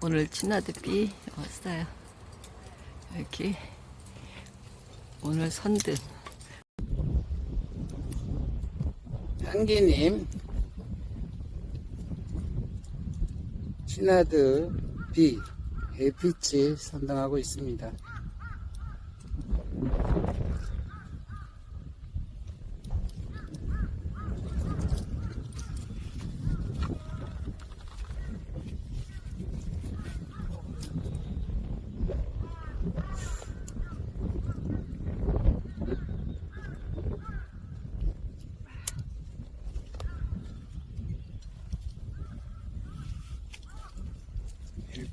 오늘 진화대비 왔어요. 여기 오늘 선등 향기님 시나드 B LPG 선정하고 있습니다.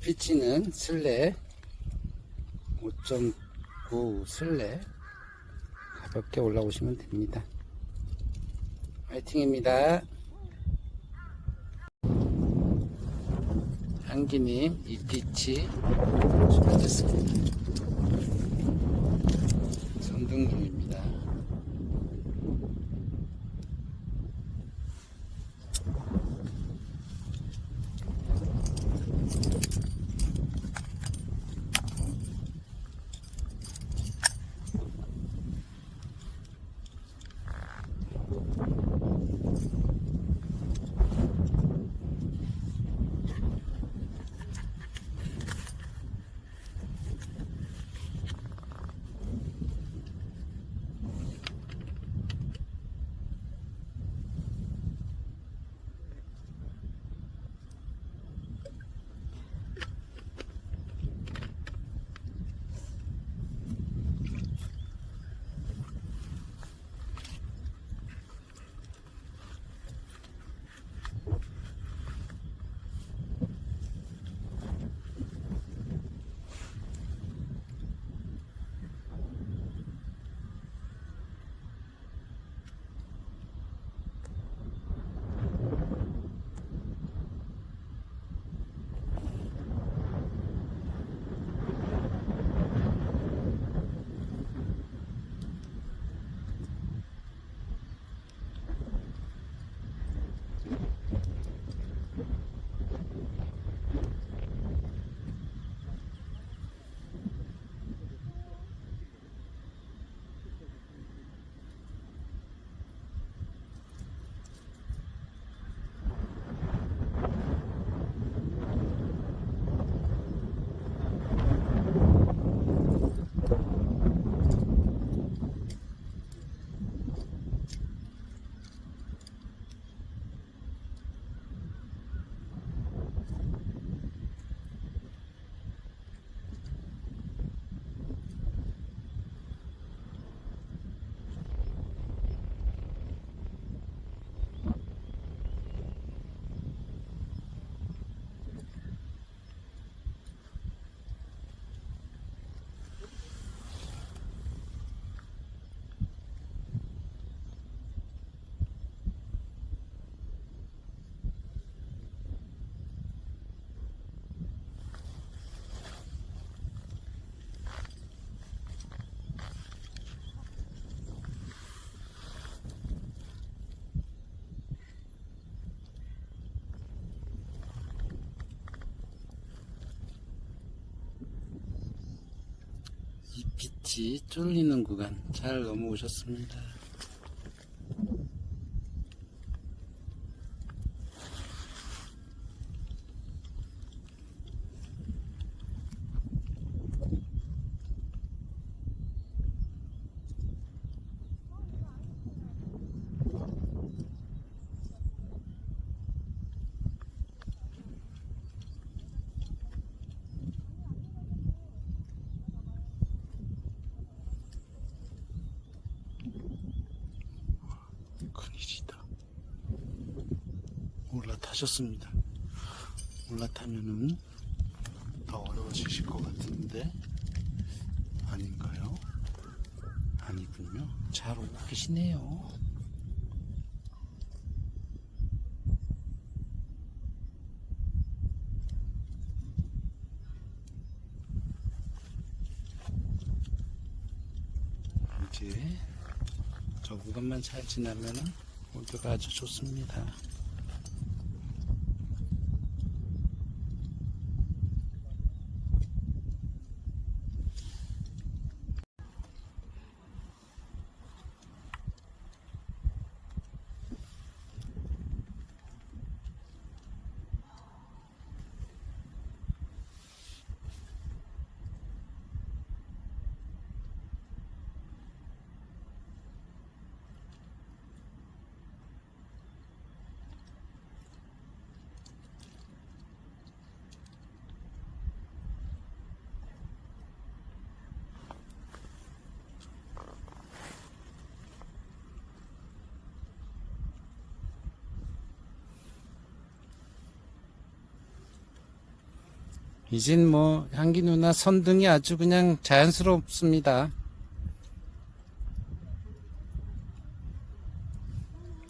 LPG는 슬레 5.9 슬레 가볍게 올라오시면 됩니다. 화이팅입니다. 향기님 이 피치 준비됐습니다. 이 빛이 쫄리는 구간 잘 넘어오셨습니다. 큰일이다. 올라타셨습니다. 올라타면은 더 어려워지실 것 같은데 아닌가요? 아니군요. 잘 오고 계시네요. 이제 저 구간만 잘 지나면은 모두가 아주 좋습니다. 이젠 뭐 향기 누나 선등이 아주 그냥 자연스럽습니다.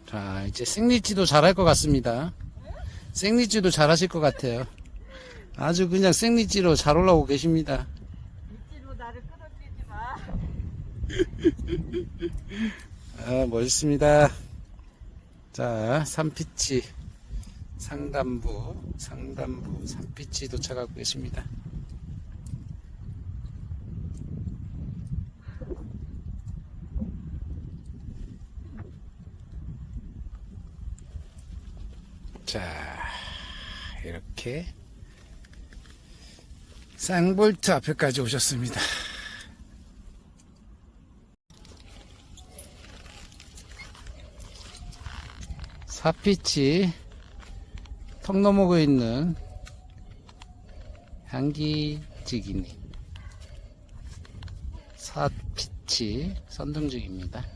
자, 이제 생리지도 잘할 것 같습니다. 생리지도 잘하실 것 같아요. 아주 그냥 생리지로 잘 올라오고 계십니다. 밑으로 나를 끌어들이지 마. 아, 멋있습니다. 자, 산피치 상단부, 상단부 산피치 도착하고 계십니다. 자, 이렇게 쌍볼트 앞에까지 오셨습니다. 사피치 턱 넘어가 있는 향기지기니 사피치 선등 중입니다.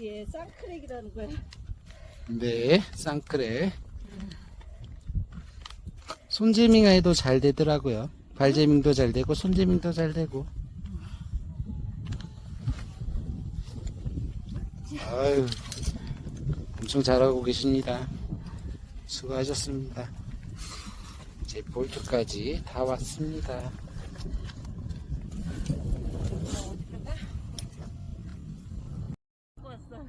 이게 쌍크랙이라는 거야. 네, 쌍크레. 손재밍 해도 잘 되더라고요. 발재밍도 잘 되고, 손재밍도 잘 되고. 아유, 엄청 잘하고 계십니다. 수고하셨습니다. 이제 볼트까지 다 왔습니다. 왔어.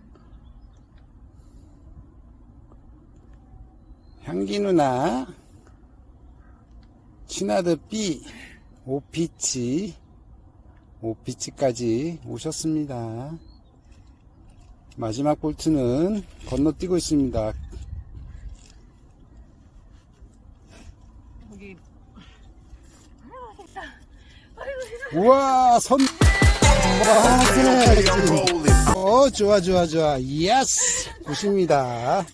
향기 누나, 치나드 B, 오피치, 오피치까지 오셨습니다. 마지막 볼트는 건너뛰고 있습니다. 여기 우와, 선, 와, 그래. 어, 좋아, 좋아, 좋아. 예스! 굿입니다.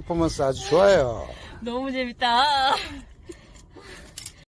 퍼포먼스 아주 좋아요. 너무 재밌다.